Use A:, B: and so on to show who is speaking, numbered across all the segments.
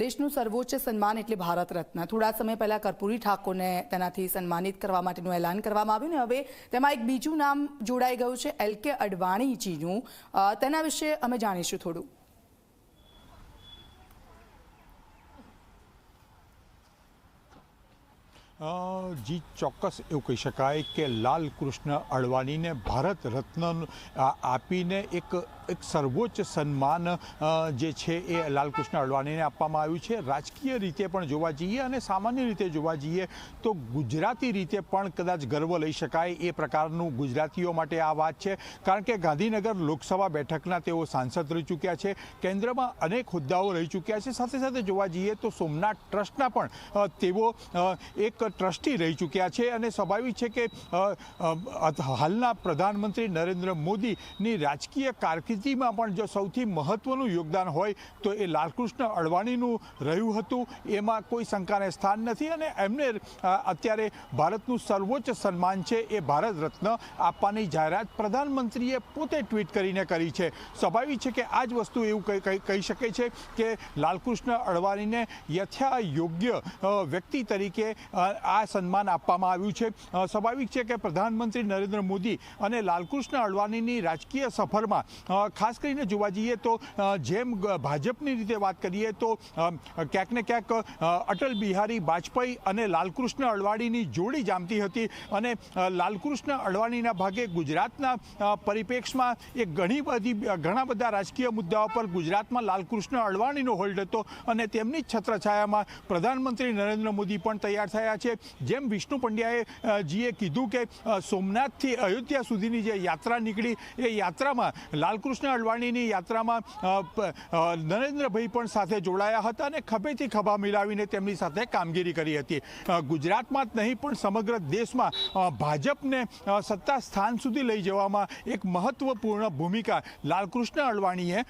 A: દેશનું સર્વોચ્ચ સન્માન એટલે ભારત રત્ન થોડા સમય પહેલા કર્પૂરી ઠાકોરને તેનાથી સન્માનિત કરવા માટેનું એલાન કરવામાં આવ્યું ને હવે તેમાં એક બીજું નામ જોડાઈ ગયું છે, એલ કે અડવાણીજીનું. તેના વિશે અમે જાણીશું થોડું.
B: જી, ચોક્કસ એવું કહી શકાય કે લાલ કૃષ્ણ અડવાણીને ભારત રત્ન આપીને એક એક સર્વોચ્ચ સન્માન જે છે એ લાલકૃષ્ણ અડવાણીને આપવામાં આવ્યું છે. રાજકીય રીતે પણ જોવા જઈએ અને સામાન્ય રીતે જોવા જઈએ તો ગુજરાતી રીતે પણ કદાચ ગર્વ લઈ શકાય એ પ્રકારનું ગુજરાતીઓ માટે આ વાત છે. કારણ કે ગાંધીનગર લોકસભા બેઠકના તેઓ સાંસદ રહી ચૂક્યા છે. કેન્દ્રમાં અનેક હોદ્દાઓ રહી ચૂક્યા છે. સાથે સાથે જોવા જઈએ તો સોમનાથ ટ્રસ્ટના પણ તેઓ એક ટ્રસ્ટી રહી ચૂક્યા છે અને સ્વાભાવિક છે કે હાલના પ્રધાનમંત્રી નરેન્દ્ર મોદીની રાજકીય કારકિર્દીમાં પણ જો સૌથી મહત્વનું યોગદાન હોય તો એ લાલકૃષ્ણ અડવાણીનું રહ્યું હતું. એમાં કોઈ શંકાને સ્થાન નથી અને એમને અત્યારે ભારતનું સર્વોચ્ચ સન્માન છે એ ભારત રત્ન આપવાની જાહેરાત પ્રધાનમંત્રીએ પોતે ટ્વીટ કરીને કરી છે. સ્વાભાવિક છે કે આ જ વસ્તુ એવું કહી- શકે છે કે લાલકૃષ્ણ અડવાણીને યથા યોગ્ય વ્યક્તિ તરીકે આ સન્માન આપવામાં આવ્યું છે. સ્વાભાવિક છે કે પ્રધાનમંત્રી નરેન્દ્ર મોદી અને લાલકૃષ્ણ અડવાણીની રાજકીય સફરમાં ખાસ કરીને જોવા જઈએ તો જેમ ભાજપની રીતે વાત કરીએ તો ક્યાંક ને ક્યાંક અટલ બિહારી વાજપેયી અને લાલકૃષ્ણ અડવાણીની જોડી જામતી હતી અને લાલકૃષ્ણ અડવાણીના ભાગે ગુજરાતના પરિપ્રેક્ષમાં એ ઘણી બધી ઘણા બધા રાજકીય મુદ્દાઓ પર ગુજરાતમાં લાલકૃષ્ણ અડવાણીનો હોલ્ડ હતો અને તેમની જ છત્રછાયામાં પ્રધાનમંત્રી નરેન્દ્ર મોદી પણ તૈયાર થયા છે. જેમ વિષ્ણુ પંડ્યાએ જીએ કીધું કે સોમનાથથી અયોધ્યા સુધીની જે યાત્રા નીકળી, એ યાત્રામાં લાલકૃષ્ણ અડવાણીની યાત્રામાં નરેન્દ્રભાઈ પણ સાથે જોડાયા હતા અને ખભેથી ખભા મિલાવીને તેમની સાથે કામગીરી કરી હતી. ગુજરાતમાં જ નહીં, પણ સમગ્ર દેશમાં ભાજપને સત્તા સ્થાન સુધી લઈ જવામાં એક મહત્વપૂર્ણ ભૂમિકા લાલકૃષ્ણ અડવાણીએ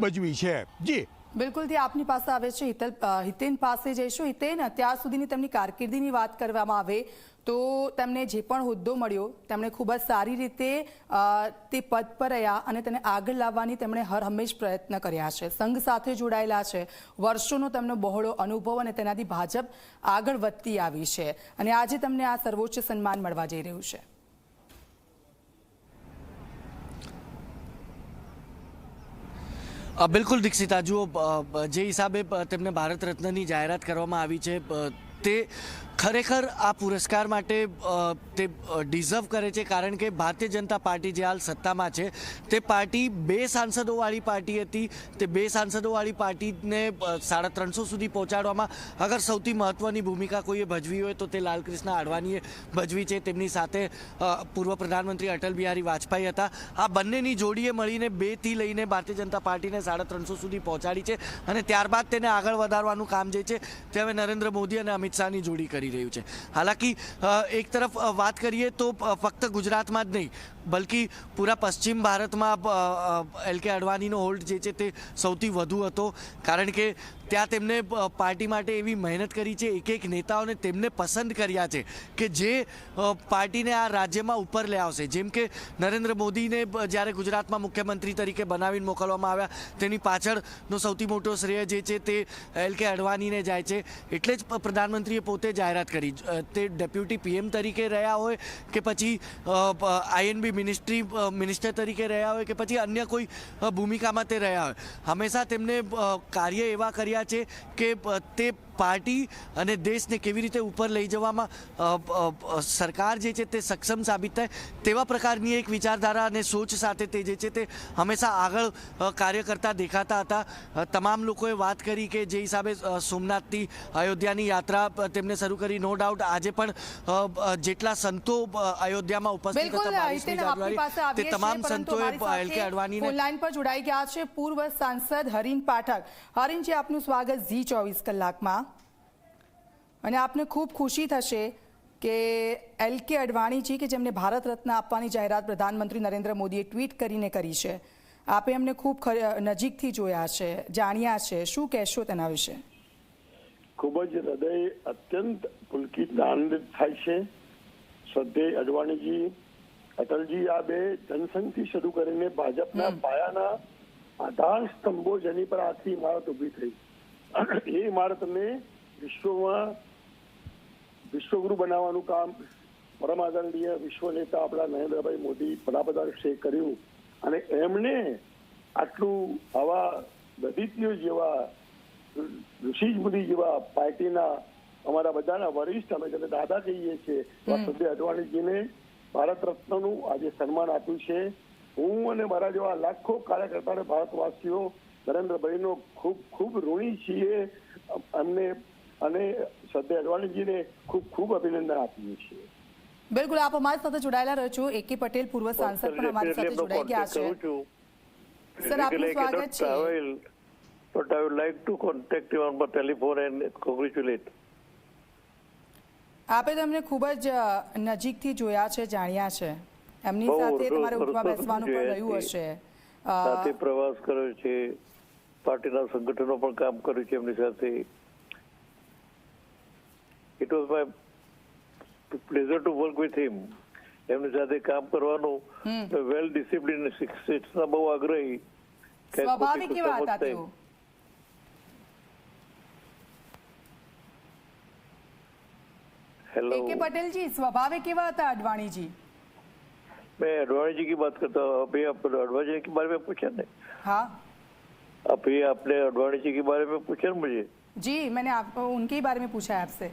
B: ભજવી છે. જી.
A: બિલકુલથી આપની પાસે આવે છે હિતલ હિતેન પાસે જઈશું. હિતેન, અત્યાર સુધીની તેમની કારકિર્દીની વાત કરવામાં આવે તો તેમને જે પણ હોદ્દો મળ્યો, તેમણે ખૂબ જ સારી રીતે તે પદ પર રહ્યા અને તેને આગળ લાવવાની તેમણે હર હંમેશ પ્રયત્ન કર્યા છે. સંઘ સાથે જોડાયેલા છે. વર્ષોનો તેમનો બહોળો અનુભવ અને તેનાથી ભાજપ આગળ વધતી આવી છે. અને આજે તેમને આ સર્વોચ્ચ સન્માન મળવા જઈ રહ્યું છે.
C: બિલકુલ દીક્ષિતા જુઓ જે હિસાબે તેમને ભારત રત્નની જાહેરાત કરવામાં આવી છે તે ખરેખર આ પુરસ્કાર માટે તે ડિઝર્વ કરે છે કારણ કે ભારતીય જનતા પાર્ટી જે હાલ સત્તામાં છે, તે પાર્ટી બે સાંસદોવાળી પાર્ટી હતી. તે બે સાંસદોવાળી પાર્ટીને સાડા ત્રણસો સુધી પહોંચાડવામાં અગર સૌથી મહત્ત્વની ભૂમિકા કોઈએ ભજવી હોય તો તે લાલકૃષ્ણ આડવાણીએ ભજવી છે. તેમની સાથે પૂર્વ પ્રધાનમંત્રી અટલ બિહારી વાજપેયી હતા. આ બંનેની જોડીએ મળીને બેથી લઈને ભારતીય જનતા પાર્ટીને સાડા ત્રણસો સુધી પહોંચાડી છે અને ત્યારબાદ તેને આગળ વધારવાનું કામ જે છે, તે હવે નરેન્દ્ર મોદી અને અમિત શાહની જોડી કરી રહ્યું છે. હાલાકી એક તરફ વાત કરીએ તો ફક્ત ગુજરાતમાં જ નહીં, બલકી પૂરા પશ્ચિમ ભારતમાં એલ કે અડવાણીનો હોલ્ડ જે છે તે સૌથી વધુ હતો. કારણ કે ત્યાં તેમને પાર્ટી માટે એવી મહેનત કરી છે એક એક નેતાઓને તેમને પસંદ કર્યા છે કે જે પાર્ટીને આ રાજ્યમાં ઉપર લઈ આવશે. જેમ કે નરેન્દ્ર મોદીને જ્યારે ગુજરાતમાં મુખ્યમંત્રી તરીકે બનાવીને મોકલવામાં આવ્યા, તેની પાછળનો સૌથી મોટો શ્રેય જે છે તે એલ કે અડવાણીને જાય છે. એટલે જ પ્રધાનમંત્રીએ પોતે જાહેરાત કરી. તે ડેપ્યુટી પીએમ તરીકે રહ્યા હોય કે પછી આઈએનબી મિનિસ્ટ્રી મિનિસ્ટર તરીકે રહ્યા હોય કે પછી અન્ય કોઈ ભૂમિકામાં તે રહ્યા હોય. હંમેશા તેમને કાર્ય એવા કર્યા છે કે તે પાર્ટી અને દેશને કેવી રીતે ઉપર લઈ જવામાં સરકાર જે છે તે સક્ષમ સાબિત થાય તેવા પ્રકારની એક વિચારધારા અને સોચ સાથે તે જે છે તે હંમેશા આગળ કાર્ય કરતા દેખાતા હતા. તમામ લોકોએ વાત કરી કે જે હિસાબે સોમનાથથી અયોધ્યાની યાત્રા તેમને શરૂ કરી નો ડાઉટ આજે પણ જેટલા સંતો અયોધ્યામાં ઉપસ્થિત હતા તે તમામ સંતોએ એલ કે અડવાણીને
A: લાઈન પર જોડાઈ ગયા છે પૂર્વ સાંસદ હરીન પાઠક. હરીનજી આપનું સ્વાગત ઝી ચોવીસ કલાકમાં. અને આપને ખૂબ ખુશી થશે કે એલ કે અડવાણીજી કે જેમને ભારત રત્ન આપવાની જાહેરાત પ્રધાનમંત્રી નરેન્દ્ર મોદીએ ટ્વીટ કરીને કરી છે આપે એમને ખૂબ નજીકથી જોયા છે જાણ્યા છે. શું કહેશો તેના વિશે?
D: ખૂબ જ હૃદય અત્યંત પુલકિત આનંદિત થાય છે. શ્રદ્ધેય અડવાણીજી અટલજી આ બે જનસંઘથી શરૂ કરીને ભાજપના પાયાના આધાર સ્તંભો જેની પર આખી ઇમારત ઊભી થઈ. એ ઇમારતને વિશ્વમાં વિશ્વગુરુ બનાવવાનું કામ પરમ આદરણીય વિશ્વ નેતા આપણા નરેન્દ્રભાઈ મોદી વડાપ્રધાન શ્રી કર્યું. અને એમને આટલું આવા દદિત્યો જેવા ઋષિ મુનિ જેવા પાર્ટીના અમારા બધાના વરિષ્ઠ અમે જેને દાદા કહીએ છીએ સંજય અડવાણીજીને ભારત રત્નનું આજે સન્માન આપ્યું છે. હું અને મારા જેવા લાખો કાર્યકર્તા અને ભારતવાસીઓ નરેન્દ્રભાઈનો ખૂબ ખૂબ ઋણી છીએ. અમને અને સંજય અડવાણીજીને ખૂબ ખૂબ અભિનંદન આપીએ છીએ.
A: બિલકુલ આપ અમારી સાથે જોડાયેલા રહ્યો છો. એકે પટેલ પૂર્વ સાંસદ પણ અમારી સાથે જોડાઈ ગયા છે. સર આપનું સ્વાગત છે.
E: But I would like to contact you on my telephone and congratulate.
A: આપે તમને ખૂબ જ નજીકથી જોયા છે જાણ્યા છે. એમની સાથે તમારે ઉઠવા બેસવાનું પણ રહ્યું હશે.
E: સાથે પ્રવાસ કર્યો છે. પાર્ટીના સંગઠનો પણ કામ કર્યું છે એમની સાથે. It was my pleasure to work with him એમની સાથે કામ કરવાનું. વેલ ડિસિપ્લિન શિક્ષિતના બહુ આગ્રહી.
A: સ્વાભાવિક કેવા હતા તેઓ.
E: हेलो
A: એકે પટેલજી સ્વભાવે કેવા હતા અડવાણીજી
E: मैं अडवाणी जी की बात करता हूँ अभी आप अडवाणी जी के बारे में पूछा ना
A: हाँ
E: अभी आपने अडवाणी जी के बारे में पूछा ना मुझे
A: जी मैंने आप उनके ही बारे में पूछा है आपसे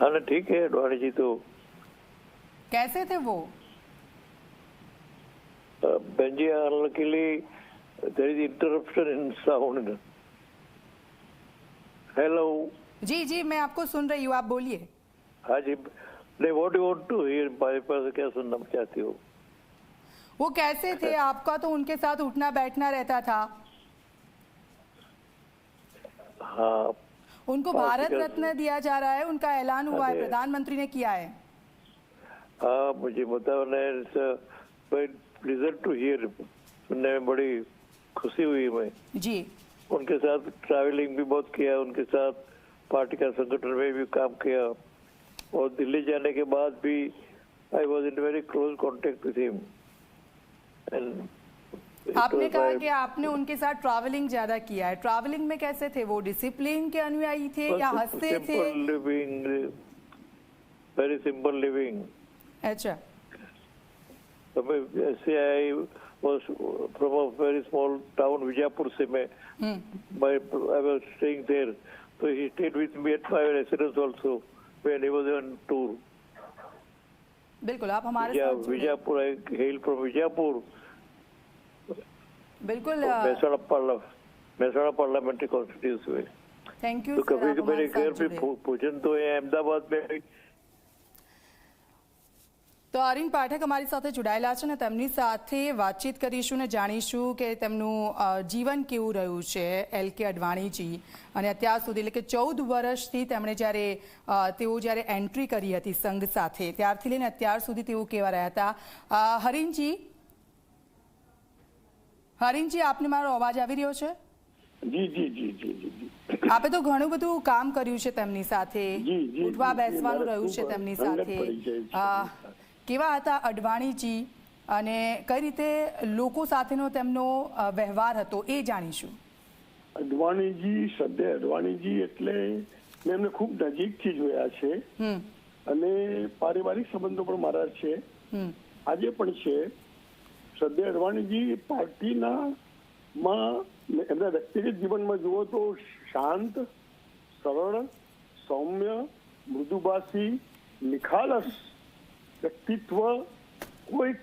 E: हाँ ना ठीक है अडवाणी जी तो
A: कैसे थे वो
E: Benji unluckily there is interruption in sound hello
A: जी जी मैं आपको सुन रही हूँ आप बोलिए
E: हाँ जी नहीं what you want to hear मेरे पास क्या सुनना चाहती हो?
A: वो कैसे थे? आपका तो उनके साथ उठना बैठना रहता था।
E: हाँ।
A: उनको भारत रत्न दिया जा रहा है उनका ऐलान हुआ है प्रधानमंत्री ने किया है।
E: हाँ मुझे बताओ टू हियर सुनने में बड़ी खुशी हुई मैं।
A: जी।
E: उनके साथ ट्रैवलिंग भी बहुत किया उनके साथ पार्टी का संगठन में भी काम किया। और दिल्ली जाने के बाद भी I was in very close contact with him and
A: आपने कहा कि आपने उनके साथ ट्रैवलिंग ज़्यादा किया है। ट्रैवलिंग में कैसे थे? वो डिसिप्लिन के अनुयायी थे या हँसते थे?
E: लिविंग वेरी सिंपल लिविंग
A: अच्छा।
E: तो मैं ऐसे आई was from a very small town Vijapur से मैं my I was staying there. so he stayed with me at my residence also. when he was on tour
A: बिल्कुल आप हमारे
E: Vija,
A: साथ जुड़े।
E: Vijapur I hail from Vijapur
A: बिल्कुल
E: मेहसाणा पार्ला Mehsana parliamentary constituency में
A: thank you
E: तो
A: सर
E: कभी
A: आप
E: मेरे
A: हमारे
E: घर
A: साथ
E: पे
A: जुड़े।
E: पू- पूजन तो है अहमदाबाद में भी
A: તો અરિન પાઠક અમારી સાથે જોડાયેલા છે ને તેમની સાથે વાતચીત કરીશું ને જાણીશું કે તેમનું જીવન કેવું રહ્યું છે એલ કે અડવાણીજી. અને અત્યાર સુધી એટલે કે ચૌદ વર્ષથી તેમણે જ્યારે તેઓ જ્યારે એન્ટ્રી કરી હતી સંઘ સાથે ત્યારથી લઈને અત્યાર સુધી તેઓ કેવા રહ્યા હતા? હરીનજી? હરીનજી આપને મારો અવાજ આવી રહ્યો છે?
D: જી જી જી જી જી જી.
A: આપે તો ઘણું બધું કામ કર્યું છે તેમની સાથે. ઉઠવા બેસવાનું રહ્યું છે તેમની સાથે. કેવા હતા અડવાણીજી અને કઈ રીતે લોકો સાથેનો તેમનો વ્યવહાર હતો એ જાણીશું.
D: અડવાણીજી સદ્ય અડવાણીજી એટલે મેં એમને ખૂબ નજીકથી જોયા છે. અને પારિવારિક સંબંધો પણ મારા છે. આજે પણ છે. સદ્ય અડવાણીજી પાર્ટીના માં એમના વ્યક્તિગત જીવનમાં જુઓ તો શાંત સરળ સૌમ્ય મૃદુભાષી નિખાલસ да питва кой